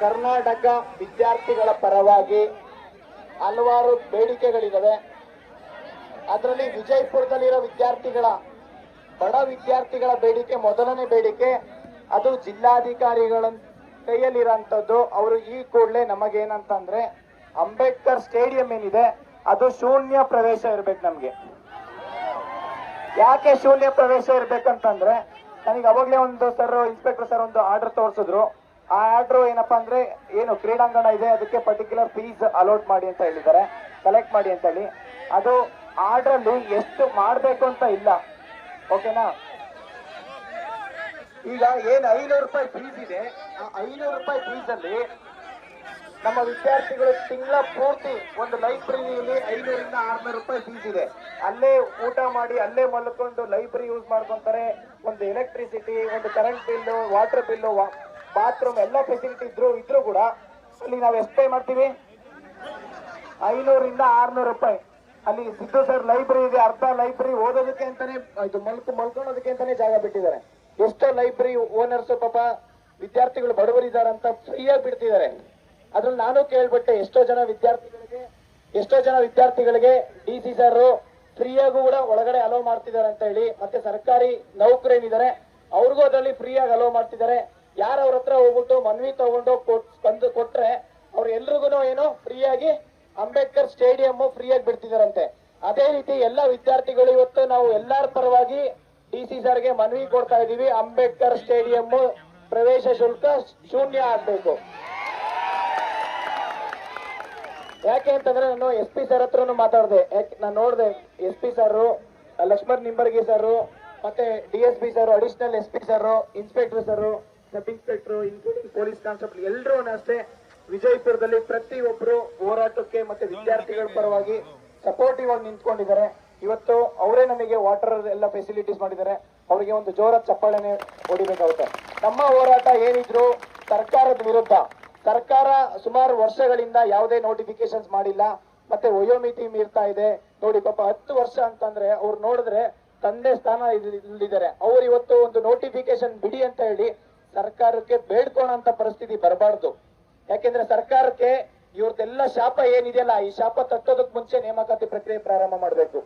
ಕರ್ನಾಟಕ ವಿದ್ಯಾರ್ಥಿಗಳ ಪರವಾಗಿ ಹಲವಾರು ಬೇಡಿಕೆಗಳಿದ್ದಾವೆ ಅದರಲ್ಲಿ ವಿಜಯಪುರದಲ್ಲಿರೋ ವಿದ್ಯಾರ್ಥಿಗಳ, ಬಡ ವಿದ್ಯಾರ್ಥಿಗಳ ಬೇಡಿಕೆ, ಮೊದಲನೇ ಬೇಡಿಕೆ, ಅದು ಜಿಲ್ಲಾಧಿಕಾರಿಗಳ ಕೈಯಲ್ಲಿರೋಂಥದ್ದು. ಅವರು ಈ ಕೂಡಲೇ ನಮಗೇನಂತಂದ್ರೆ ಅಂಬೇಡ್ಕರ್ ಸ್ಟೇಡಿಯಂ ಏನಿದೆ, ಅದು ಶೂನ್ಯ ಪ್ರವೇಶ ಇರ್ಬೇಕು ನಮಗೆ. ಯಾಕೆ ಶೂನ್ಯ ಪ್ರವೇಶ ಇರ್ಬೇಕಂತಂದ್ರೆ, ನನಗೆ ಅವಾಗಲೇ ಒಂದು ಸರ್, ಇನ್ಸ್ಪೆಕ್ಟರ್ ಸರ್ ಒಂದು ಆರ್ಡರ್ ತೋರಿಸಿದ್ರು. ಆ ಆರ್ಡರ್ ಏನಪ್ಪಾ ಅಂದ್ರೆ ಏನು ಕ್ರೀಡಾಂಗಣ ಇದೆ, ಅದಕ್ಕೆ ಪರ್ಟಿಕ್ಯುಲರ್ ಫೀಸ್ ಅಲೋಟ್ ಮಾಡಿ ಅಂತ ಹೇಳಿದ್ದಾರೆ. ಕಲೆಕ್ಟ್ ಮಾಡಿ ಅಂತ ಹೇಳಿ. ಅದು ಆರ್ಡರ್ ಅಲ್ಲಿ ಎಷ್ಟು ಮಾಡ್ಬೇಕು ಅಂತ ಇಲ್ಲ. ಓಕೆನಾ ಈಗ ಏನ್ ಐನೂರು ರೂಪಾಯಿ ಫೀಸ್ ಇದೆ, ಆ ಐನೂರು ರೂಪಾಯಿ ಫೀಸ್ ಅಲ್ಲಿ ನಮ್ಮ ವಿದ್ಯಾರ್ಥಿಗಳು ತಿಂಗಳ ಪೂರ್ತಿ ಒಂದು ಲೈಬ್ರರಿಯಲ್ಲಿ ಐನೂರಿಂದ ಆರ್ನೂರು ರೂಪಾಯಿ ಫೀಸ್ ಇದೆ. ಅಲ್ಲೇ ಊಟ ಮಾಡಿ, ಅಲ್ಲೇ ಮಲ್ಕೊಂಡು ಲೈಬ್ರರಿ ಯೂಸ್ ಮಾಡ್ಕೊಂತಾರೆ. ಒಂದು ಎಲೆಕ್ಟ್ರಿಸಿಟಿ ಒಂದು current bill water bill bathroom ಎಲ್ಲ ಫೆಸಿಲಿಟಿ ಇದ್ರು ಇದ್ರು ಕೂಡ ಅಲ್ಲಿ ನಾವು ಎಷ್ಟು ಪೇ ಮಾಡ್ತೀವಿ? ಐನೂರಿಂದ ಆರ್ನೂರು ರೂಪಾಯಿ. ಅಲ್ಲಿ ಸಿದ್ದು ಸರ್ ಲೈಬ್ರರಿ ಇದೆ, ಅರ್ಧ ಲೈಬ್ರರಿ ಓದೋದಕ್ಕೆ ಅಂತಾನೆ, ಇದು ಮಲ್ಕು ಮಲ್ಕೊಳ್ಳೋದಕ್ಕೆ ಅಂತಾನೆ ಜಾಗ ಬಿಟ್ಟಿದ್ದಾರೆ. ಎಷ್ಟೋ ಲೈಬ್ರರಿ ಓನರ್ಸ್ ಪಾಪ ವಿದ್ಯಾರ್ಥಿಗಳು ಬಡವರಿದಾರಂತ ಫ್ರೀಯಾಗಿ ಬಿಡ್ತಿದ್ದಾರೆ. ಅದ್ರಲ್ಲಿ ನಾನು ಕೇಳ್ಬಿಟ್ಟೆ, ಎಷ್ಟೋ ಜನ ವಿದ್ಯಾರ್ಥಿಗಳಿಗೆ, ಎಷ್ಟೋ ಜನ ವಿದ್ಯಾರ್ಥಿಗಳಿಗೆ ಡಿ ಸಿ ಸರ್ ಫ್ರೀಯಾಗೂ ಕೂಡ ಒಳಗಡೆ ಅಲೋ ಮಾಡ್ತಿದ್ದಾರೆ ಅಂತ ಹೇಳಿ, ಮತ್ತೆ ಸರ್ಕಾರಿ ನೌಕರೇನಿದ್ದಾರೆ ಅವ್ರಿಗೂ ಅದರಲ್ಲಿ ಫ್ರೀಯಾಗಿ ಅಲೋ ಮಾಡ್ತಿದ್ದಾರೆ. ಯಾರು ಅವ್ರ ಹತ್ರ ಹೋಗ್ಬಿಟ್ಟು ಮನವಿ ತಗೊಂಡು ಬಂದು ಕೊಟ್ರೆ ಅವ್ರು ಎಲ್ರಿಗೂ ಏನು ಫ್ರೀಯಾಗಿ ಅಂಬೇಡ್ಕರ್ ಸ್ಟೇಡಿಯಂ ಫ್ರೀಯಾಗಿ ಬಿಡ್ತಿದಾರಂತೆ. ಅದೇ ರೀತಿ ಎಲ್ಲ ವಿದ್ಯಾರ್ಥಿಗಳು ಇವತ್ತು ನಾವು ಎಲ್ಲರ ಪರವಾಗಿ ಡಿ ಸಿ ಸರ್ಗೆ ಮನವಿ ಕೊಡ್ತಾ ಇದೀವಿ ಅಂಬೇಡ್ಕರ್ ಸ್ಟೇಡಿಯಂ ಪ್ರವೇಶ ಶುಲ್ಕ ಶೂನ್ಯ ಆಗ್ಬೇಕು. ಯಾಕೆ ಅಂತಂದ್ರೆ ನಾನು ಎಸ್ ಪಿ ಸರ್ ಹತ್ರನು ಮಾತಾಡಿದೆ. ನಾನು ನೋಡಿದೆ S P sir Lakshman Nimbargi sir ಮತ್ತೆ D S P sir additional S P sir inspector sir sub inspector including police constable ಎಲ್ಲರೂ ಅಷ್ಟೇ ವಿಜಯಪುರದಲ್ಲಿ ಪ್ರತಿಯೊಬ್ಬರು ಹೋರಾಟಕ್ಕೆ ಮತ್ತೆ ವಿದ್ಯಾರ್ಥಿಗಳ ಪರವಾಗಿ ಸಪೋರ್ಟಿವ್ ಆಗಿ ನಿಂತ್ಕೊಂಡಿದ್ದಾರೆ. ಇವತ್ತು ಅವರೇ ನಮಗೆ ವಾಟರ್ ಎಲ್ಲ ಫೆಸಿಲಿಟೀಸ್ ಮಾಡಿದ್ದಾರೆ. ಅವರಿಗೆ ಒಂದು ಜೋರಾದ ಚಪ್ಪಾಳೆನೆ ಹೊಡಿಬೇಕಾಗುತ್ತೆ. ನಮ್ಮ ಹೋರಾಟ ಏನಿದ್ರು ಸರ್ಕಾರದ ವಿರುದ್ಧ. ಸರ್ಕಾರ ಸುಮಾರು ವರ್ಷಗಳಿಂದ ಯಾವುದೇ ನೋಟಿಫಿಕೇಶನ್ಸ್ ಮಾಡಿಲ್ಲ. ಮತ್ತೆ ವಯೋಮಿತಿ ಮೀರ್ತಾ ಇದೆ. ನೋಡಿ ಪಾಪ ಹತ್ತು ವರ್ಷ ಅಂತಂದ್ರೆ ಅವ್ರು ನೋಡಿದ್ರೆ ತಂದೆ ಸ್ಥಾನ ಇಲ್ಲಿದ್ದಾರೆ ಅವ್ರು ಇವತ್ತು ಒಂದು ನೋಟಿಫಿಕೇಶನ್ ಬಿಡಿ ಅಂತ ಹೇಳಿ ಸರ್ಕಾರಕ್ಕೆ ಬೇಡ್ಕೋಣಂತ ಪರಿಸ್ಥಿತಿ ಬರಬಾರ್ದು. ಯಾಕೆಂದ್ರೆ ಸರ್ಕಾರಕ್ಕೆ ಇವ್ರದ್ದೆಲ್ಲ ಶಾಪ ಏನಿದೆಯಲ್ಲ, ಈ ಶಾಪ ತಟ್ಟೋದಕ್ ಮುಂಚೆ ನೇಮಕಾತಿ ಪ್ರಕ್ರಿಯೆ ಪ್ರಾರಂಭ ಮಾಡಬೇಕು.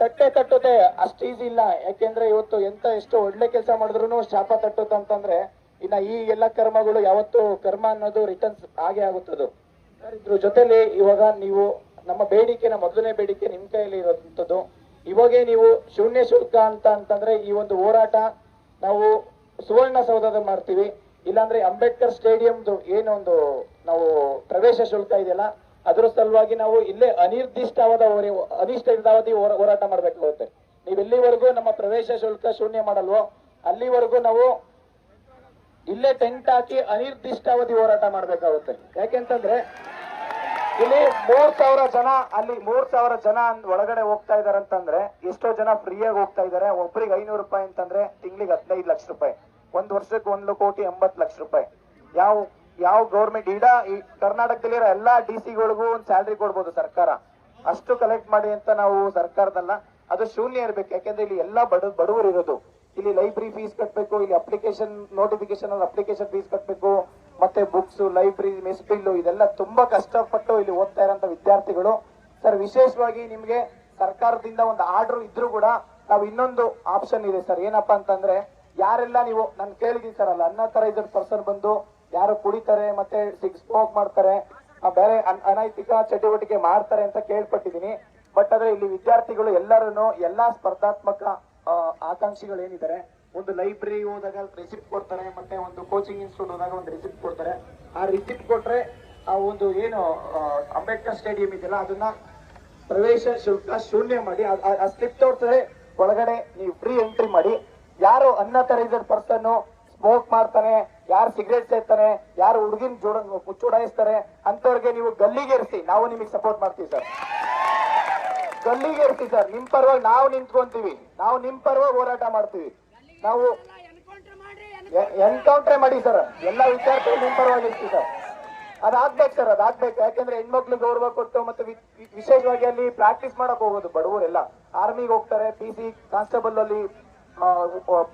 ತಟ್ಟೆ ತಟ್ಟುತ್ತೆ ಅಷ್ಟು ಈಸಿ ಇಲ್ಲ. ಯಾಕೆಂದ್ರೆ ಇವತ್ತು ಎಂತ ಎಷ್ಟು ಒಳ್ಳೆ ಕೆಲಸ ಮಾಡಿದ್ರು ಶಾಪ ತಟ್ಟುತ್ತೆ ಅಂತಂದ್ರೆ ಇನ್ನ ಈ ಎಲ್ಲ ಕರ್ಮಗಳು ಯಾವತ್ತು ಕರ್ಮ ಅನ್ನೋದು ರಿಟರ್ನ್ಸ್ ಆಗೇ ಆಗುತ್ತದು. ಇದ್ರ ಜೊತೆಲಿ ಇವಾಗ ನೀವು ನಮ್ಮ ಬೇಡಿಕೆನ ಮೊದಲನೇ ಬೇಡಿಕೆ ನಿಮ್ ಕೈಯಲ್ಲಿ ಇರುವಂತದ್ದು ಇವಾಗೇ ನೀವು ಶೂನ್ಯ ಶುಲ್ಕ ಅಂತ ಅಂತಂದ್ರೆ ಈ ಒಂದು ಹೋರಾಟ ನಾವು ಸುವರ್ಣಸೌಧದಲ್ಲಿ ಮಾಡ್ತೀವಿ. ಇಲ್ಲಾಂದ್ರೆ ಅಂಬೇಡ್ಕರ್ ಸ್ಟೇಡಿಯಂದು ಏನೊಂದು ನಾವು ಪ್ರವೇಶ ಶುಲ್ಕ ಇದೆಯಲ್ಲ, ಅದರ ಸಲುವಾಗಿ ನಾವು ಇಲ್ಲೇ ಅನಿರ್ದಿಷ್ಟಾವಧಿ ಹೋರ- ಹೋರಾಟ ಮಾಡ್ಬೇಕಾಗುತ್ತೆ ನೀವು ಇಲ್ಲಿವರೆಗೂ ನಮ್ಮ ಪ್ರವೇಶ ಶುಲ್ಕ ಶೂನ್ಯ ಮಾಡಲ್ವೋ, ಅಲ್ಲಿವರೆಗೂ ನಾವು ಇಲ್ಲೇ ಟೆಂಟ್ ಹಾಕಿ ಅನಿರ್ದಿಷ್ಟಾವಧಿ ಹೋರಾಟ ಮಾಡ್ಬೇಕಾಗುತ್ತೆ. ಯಾಕೆಂತಂದ್ರೆ ಇಲ್ಲಿ ಮೂರ್ ಸಾವಿರ ಜನ, ಅಲ್ಲಿ ಮೂರ್ ಸಾವಿರ ಜನ ಒಳಗಡೆ ಹೋಗ್ತಾ ಇದಾರೆ ಅಂತಂದ್ರೆ, ಎಷ್ಟೋ ಜನ ಫ್ರೀಯಾಗಿ ಹೋಗ್ತಾ ಇದಾರೆ. ಒಬ್ರಿಗೆ ಐನೂರು ರೂಪಾಯಿ ಅಂತಂದ್ರೆ ತಿಂಗಳಿಗೆ ಹದಿನೈದು ಲಕ್ಷ ರೂಪಾಯಿ. ಒಂದ್ ವರ್ಷಕ್ಕೆ ಒಂದು ಕೋಟಿ ಎಂಬತ್ತು ಲಕ್ಷ ರೂಪಾಯಿ. ಯಾವ ಯಾವ ಗೌರ್ಮೆಂಟ್ ಈಡಾ ಈ ಕರ್ನಾಟಕದಲ್ಲಿರೋ ಎಲ್ಲಾ ಡಿ ಸಿಗಳಿಗೂ ಒಂದು ಸ್ಯಾಲ್ರಿ ಕೊಡ್ಬೋದು ಸರ್ಕಾರ. ಅಷ್ಟು ಕಲೆಕ್ಟ್ ಮಾಡಿ ಅಂತ ನಾವು ಸರ್ಕಾರದಲ್ಲ, ಅದು ಶೂನ್ಯ ಇರ್ಬೇಕು. ಯಾಕಂದ್ರೆ ಇಲ್ಲಿ ಎಲ್ಲಾ ಬಡ, ಬಡವರು ಇರೋದು. ಇಲ್ಲಿ ಲೈಬ್ರರಿ ಫೀಸ್ ಕಟ್ಬೇಕು, ಇಲ್ಲಿ ಅಪ್ಲಿಕೇಶನ್ ನೋಟಿಫಿಕೇಶನ್ ಅಪ್ಲಿಕೇಶನ್ ಫೀಸ್ ಕಟ್ಬೇಕು, ಮತ್ತೆ ಬುಕ್ಸ್ ಲೈಬ್ರರಿ ಮಿಸ್ ಬಿಲ್ಲು ಇದೆಲ್ಲ ತುಂಬಾ ಕಷ್ಟಪಟ್ಟು ಇಲ್ಲಿ ಓದ್ತಾ ಇರೋಂತ ವಿದ್ಯಾರ್ಥಿಗಳು. ಸರ್, ವಿಶೇಷವಾಗಿ ನಿಮ್ಗೆ ಸರ್ಕಾರದಿಂದ ಒಂದು ಆರ್ಡರ್ ಇದ್ರೂ ಕೂಡ ನಾವು ಇನ್ನೊಂದು ಆಪ್ಷನ್ ಇದೆ ಸರ್. ಏನಪ್ಪಾ ಅಂತಂದ್ರೆ ಯಾರೆಲ್ಲ ನೀವು, ನಾನು ಕೇಳಿದೀನಿ ಸರ್ ಅಲ್ಲ ಅನ್ನ ಪರ್ಸನ್ ಬಂದು ಯಾರು ಕುಡಿತಾರೆ, ಮತ್ತೆ ಸಿಗ್ ಸ್ಮೋಕ್ ಮಾಡ್ತಾರೆ ಬೇರೆ ಅನ್- ಅನೈತಿಕ ಚಟುವಟಿಕೆ ಮಾಡ್ತಾರೆ ಅಂತ ಕೇಳ್ಪಟ್ಟಿದೀನಿ. ಬಟ್ ಆದ್ರೆ ಇಲ್ಲಿ ವಿದ್ಯಾರ್ಥಿಗಳು ಎಲ್ಲರೂ ಎಲ್ಲಾ ಸ್ಪರ್ಧಾತ್ಮಕ ಆಕಾಂಕ್ಷಿಗಳು ಏನಿದ್ದಾರೆ ಒಂದು ಲೈಬ್ರರಿ ಹೋದಾಗ ರಿಸಿಪ್ಟ್ ಕೊಡ್ತಾರೆ, ಮತ್ತೆ ಒಂದು ಕೋಚಿಂಗ್ ಇನ್ಸ್ಟಿಟ್ಯೂಟ್ ಹೋದಾಗ ಒಂದು ರಿಸಿಪ್ಟ್ ಕೊಡ್ತಾರೆ. ಆ ರಿಸಿಪ್ಟ್ ಕೊಟ್ರೆ ಆ ಒಂದು ಏನು ಅಂಬೇಡ್ಕರ್ ಸ್ಟೇಡಿಯಂ ಇದೆಯಲ್ಲ, ಅದನ್ನ ಪ್ರವೇಶ ಶುಲ್ಕ ಶೂನ್ಯ ಮಾಡಿ, ಆ ಸ್ಲಿಪ್ ತೋರ್ತದೆ ಒಳಗಡೆ ನೀವು ಫ್ರೀ ಎಂಟ್ರಿ ಮಾಡಿ ಯಾರು ಅನ್ನ ತರೈಸರ್ ಪರ್ಸನ್ ಸ್ಮೋಕ್ ಮಾಡ್ತಾನೆ, ಯಾರು ಸಿಗರೇಟ್ ಸೇರ್ತಾನೆ ಯಾರು ಹುಡುಗಿನ ಜೋಡ ಚುಡಾಯಿಸ್ತಾರೆ ಅಂತವ್ರಿಗೆ ನೀವು ಗಲ್ಲಿಗೆ ಇರಿಸಿ ನಾವು ನಿಮಗೆ ಸಪೋರ್ಟ್ ಮಾಡ್ತೀವಿ ಸರ್ ಗಲ್ಲಿಗೆ ಇರ್ತೀವಿ ಸರ್ ನಿಮ್ ಪರವಾಗಿ ನಾವು ನಿಂತ್ಕೊಂತೀವಿ. ನಾವು ನಿಮ್ ಪರವಾಗಿ ಹೋರಾಟ ಮಾಡ್ತೀವಿ. ನಾವು ಎನ್ಕೌಂಟರ್ ಮಾಡಿ ಸರ್ ಎಲ್ಲ ವಿಚಾರಕ್ಕೆ ನಿಮ್ ಪರವಾಗಿ ಇರ್ತೀವಿ ಸರ್ ಅದಾಗ್ಬೇಕು ಸರ್ ಅದಾಗ್ಬೇಕು. ಯಾಕಂದ್ರೆ ಹೆಣ್ಮಕ್ಳು ಗೌರವ ಕೊಟ್ಟು ಮತ್ತೆ ವಿಶೇಷವಾಗಿ ಅಲ್ಲಿ ಪ್ರಾಕ್ಟೀಸ್ ಮಾಡಕ್ ಹೋಗೋದು ಬಡವರೆಲ್ಲ. ಆರ್ಮಿಗೆ ಹೋಗ್ತಾರೆ ಪಿ ಸಿ ಕಾನ್ಸ್ಟೇಬಲ್ ಅಲ್ಲಿ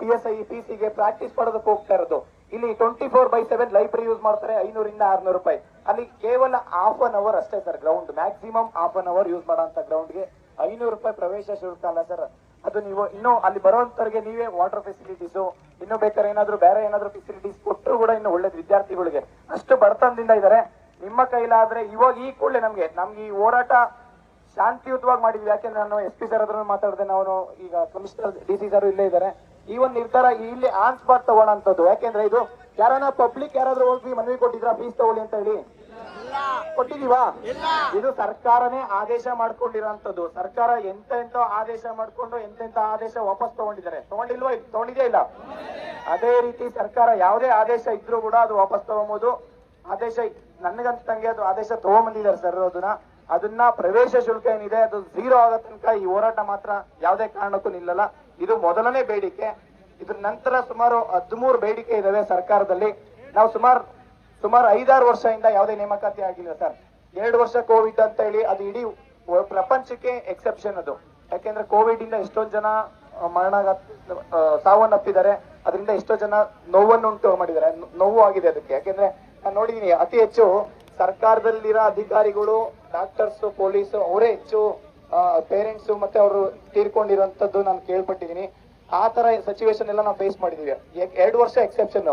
ಪಿ ಎಸ್ ಐ ಪಿ ಸಿಗೆ ಪ್ರಾಕ್ಟೀಸ್ ಮಾಡೋದಕ್ಕೆ ಹೋಗ್ತಾ ಇರೋದು. ಇಲ್ಲಿ twenty four by seven library use ಮಾಡ್ತಾರೆ, ಐನೂರಿಂದ ಆರ್ನೂರು ರೂಪಾಯಿ. ಅಲ್ಲಿ ಕೇವಲ ಹಾಫ್ ಅನ್ ಅವರ್ ಅಷ್ಟೇ sir ground maximum half an hour use ಮಾಡೋಂಥ ಗ್ರೌಂಡ್ಗೆ ಐನೂರು ರೂಪಾಯಿ ಪ್ರವೇಶ ಶುಲ್ಕ ಅಲ್ಲ ಸರ್ ಅದು ನೀವು ಇನ್ನೂ ಅಲ್ಲಿ ಬರುವಂತವ್ರಿಗೆ ನೀವೇ ವಾಟರ್ ಫೆಸಿಲಿಟೀಸು ಇನ್ನು ಬೇಕಾದ್ರೆ ಏನಾದ್ರು ಬೇರೆ ಏನಾದ್ರು ಫೆಸಿಲಿಟೀಸ್ ಕೊಟ್ಟರು ಕೂಡ ಇನ್ನು ಒಳ್ಳೇದು ವಿದ್ಯಾರ್ಥಿಗಳಿಗೆ. ಅಷ್ಟು ಬಡತನದಿಂದ ಇದ್ದಾರೆ ನಿಮ್ಮ ಕೈಲಾದ್ರೆ ಇವಾಗ ಈ ಕೂಡಲೇ ನಮ್ಗೆ ನಮ್ಗೆ ಈ ಹೋರಾಟ ಶಾಂತಿಯುತವಾಗಿ ಮಾಡಿದ್ವಿ. ಯಾಕೆಂದ್ರೆ ನಾನು ಎಸ್ ಪಿ ಸರ್ ಹತ್ರ ಮಾತಾಡಿದೆ ಅವನು ಈಗ ಕಮಿಷನರ್, ಡಿ ಸಿ ಸರ್ ಇಲ್ಲೇ ಇದ್ದಾರೆ. ಈ ಒಂದು ನಿರ್ಧಾರ ಇಲ್ಲಿ ಆನ್ ಸ್ಪಾಟ್ ತಗೊಳ್ಳೋಂಥದ್ದು ಯಾಕೆಂದ್ರೆ ಇದು ಯಾರನ್ನ ಪಬ್ಲಿಕ್ ಯಾರಾದ್ರೂ ಹೋಗಿ ಮನವಿ ಕೊಟ್ಟಿದ್ರ ಫೀಸ್ ತಗೊಳ್ಳಿ ಅಂತ ಹೇಳಿ? ಕೊಟ್ಟಿದೀವಾ ಇದು ಸರ್ಕಾರನೇ ಆದೇಶ ಮಾಡ್ಕೊಂಡಿರೋಂಥದ್ದು. ಸರ್ಕಾರ ಎಂತ ಎಂತ ಆದೇಶ ಮಾಡ್ಕೊಂಡು ಎಂತೆಂತ ಆದೇಶ ವಾಪಸ್ ತಗೊಂಡಿದ್ದಾರೆ. ತಗೊಂಡಿಲ್ವಾ? ತಗೊಂಡಿದ್ಯಾ ಇಲ್ಲ? ಅದೇ ರೀತಿ ಸರ್ಕಾರ ಯಾವುದೇ ಆದೇಶ ಇದ್ರೂ ಕೂಡ ಅದು ವಾಪಸ್ ತಗೊಂಬೋದು. ಆದೇಶ ನನಗಂತಂಗೆ ಅದು ಆದೇಶ ತಗೊಂಬಂದಿದ್ದಾರೆ ಸರ್ ಅದನ್ನ. ಅದನ್ನ ಪ್ರವೇಶ ಶುಲ್ಕ ಏನಿದೆ, ಅದು ಝೀರೋ ಆಗೋ ತನಕ ಈ ಹೋರಾಟ ಮಾತ್ರ ಯಾವುದೇ ಕಾರಣಕ್ಕೂ ನಿಲ್ಲಲ್ಲ. ಇದು ಮೊದಲನೇ ಬೇಡಿಕೆ. ಇದ್ರ ನಂತರ ಸುಮಾರು ಹದಿಮೂರು ಬೇಡಿಕೆ ಇದಾವೆ ಸರ್ಕಾರದಲ್ಲಿ. ನಾವು ಸುಮಾರು ಸುಮಾರು ಐದಾರು ವರ್ಷದಿಂದ ಯಾವುದೇ ನೇಮಕಾತಿ ಆಗಿಲ್ಲ ಸರ್. ಎರಡು ವರ್ಷ ಕೋವಿಡ್ ಅಂತ ಹೇಳಿ ಅದು ಇಡೀ ಪ್ರಪಂಚಕ್ಕೆ ಎಕ್ಸೆಪ್ಷನ್ ಅದು. ಯಾಕೆಂದ್ರೆ ಕೋವಿಡ್ ಇಂದ ಎಷ್ಟೊಂದು ಜನ ಮರಣ ಸಾವನ್ನಪ್ಪಿದ್ದಾರೆ. ಅದರಿಂದ ಎಷ್ಟೋ ಜನ ನೋವನ್ನುಂಟು ಮಾಡಿದ್ದಾರೆ. ನೋವು ಆಗಿದೆ ಅದಕ್ಕೆ. ಯಾಕೆಂದ್ರೆ ನಾನು ನೋಡಿದೀನಿ, ಅತಿ ಹೆಚ್ಚು ಸರ್ಕಾರದಲ್ಲಿರೋ ಅಧಿಕಾರಿಗಳು ಡಾಕ್ಟರ್ಸ್ ಪೊಲೀಸ್ ಅವರೇ ಹೆಚ್ಚು ಪೇರೆಂಟ್ಸ್ ಮತ್ತೆ ಅವರು ತೀರ್ಕೊಂಡಿರುವಂತದ್ದು ನಾನು ಕೇಳ್ಪಟ್ಟಿದ್ದೀನಿ. ಆ ತರ ಸಿಚುವೇಶನ್ ಎಲ್ಲ ನಾವು ಫೇಸ್ ಮಾಡಿದೀವಿ. ಎರಡು ವರ್ಷ ಎಕ್ಸೆಪ್ಷನ್